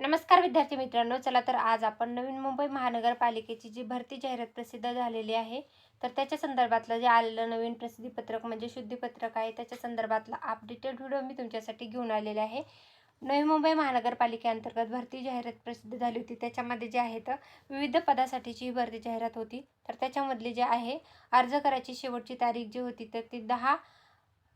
नमस्कार विद्यार्थी मित्रांनो चला तर आज आपण नवीन मुंबई महानगरपालिकेची जी भरती जाहिरात प्रसिद्ध झालेली आहे तर त्याच्या संदर्भातलं जे आलेलं नवीन प्रसिद्धीपत्रक म्हणजे शुद्धीपत्रक आहे त्याच्या संदर्भातला अपडेटेड व्हिडिओ मी तुमच्यासाठी घेऊन आलेले आहे. नवी मुंबई महानगरपालिकेअंतर्गत भरती जाहिरात प्रसिद्ध झाली होती त्याच्यामध्ये जे आहे तर विविध पदासाठीची ही भरती जाहिरात होती. तर त्याच्यामधली जे आहे अर्ज करायची शेवटची तारीख जी होती तर ती दहा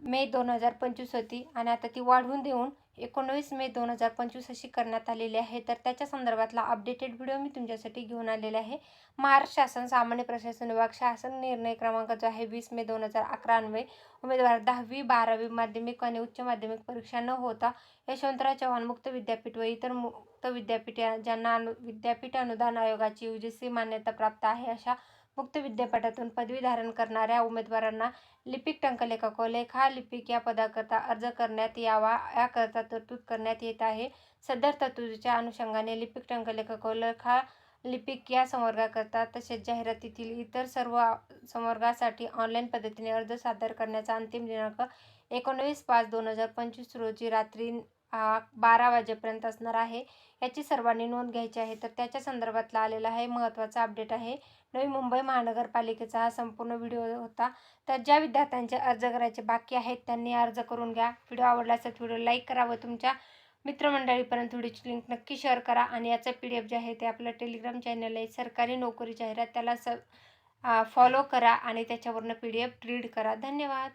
मे दोन हजार पंचवीस होती आणि आता ती वाढवून देऊन एकोणवीस मे दोन हजार पंचवीस अशी करण्यात आलेली आहे. तर त्याच्या संदर्भातला अपडेटेड व्हिडिओ मी तुमच्यासाठी घेऊन आलेला आहे. महाराष्ट्र शासन सामान्य प्रशासन विभाग शासन निर्णय क्रमांक जो आहे वीस मे दोन हजार अकरा अन्वये उमेदवार दहावी बारावी माध्यमिक आणि उच्च माध्यमिक परीक्षा न होता यशवंतराव चव्हाण मुक्त विद्यापीठ व इतर मुक्त विद्यापीठ ज्यांना अनु विद्यापीठ अनुदान आयोगाची यू जी सी मान्यता प्राप्त आहे अशा मुक्त विद्यापीठातून पदवी धारण करणाऱ्या उमेदवारांना लिपिक टंकलेखक व लिपिक या पदाकरता अर्ज करण्यात यावा याकरता तरतूद करण्यात येत आहे. सदर तरतुदीच्या अनुषंगाने लिपिक टंकलेखक व लिपिक या संवर्गाकरता तसेच जाहिरातीतील इतर सर्व संवर्गासाठी ऑनलाईन पद्धतीने अर्ज सादर करण्याचा अंतिम दिनांक एकोणवीस पाच दोन हजार पंचवीस रोजी रात्री बारा वाजेपर्यंत असणार आहे. याची सर्वांनी नोंद घ्यायची आहे. तर त्याच्या संदर्भातला आलेला आहे महत्त्वाचा अपडेट आहे. नवी मुंबई महानगरपालिकेचा हा संपूर्ण व्हिडिओ होता. तर ज्या विद्यार्थ्यांचे अर्ज करायचे बाकी आहेत त्यांनी अर्ज करून घ्या. व्हिडिओ आवडला असेल व्हिडिओ लाईक करा व तुमच्या मित्रमंडळीपर्यंत व्हिडिओची लिंक नक्की शेअर करा. आणि याचं पी डी एफ जे आहे ते आपलं टेलिग्राम चॅनल आहे. सरकारी नोकरी जाहिरात त्याला स फॉलो करा आणि त्याच्यावरनं पी डी एफ रीड करा. धन्यवाद.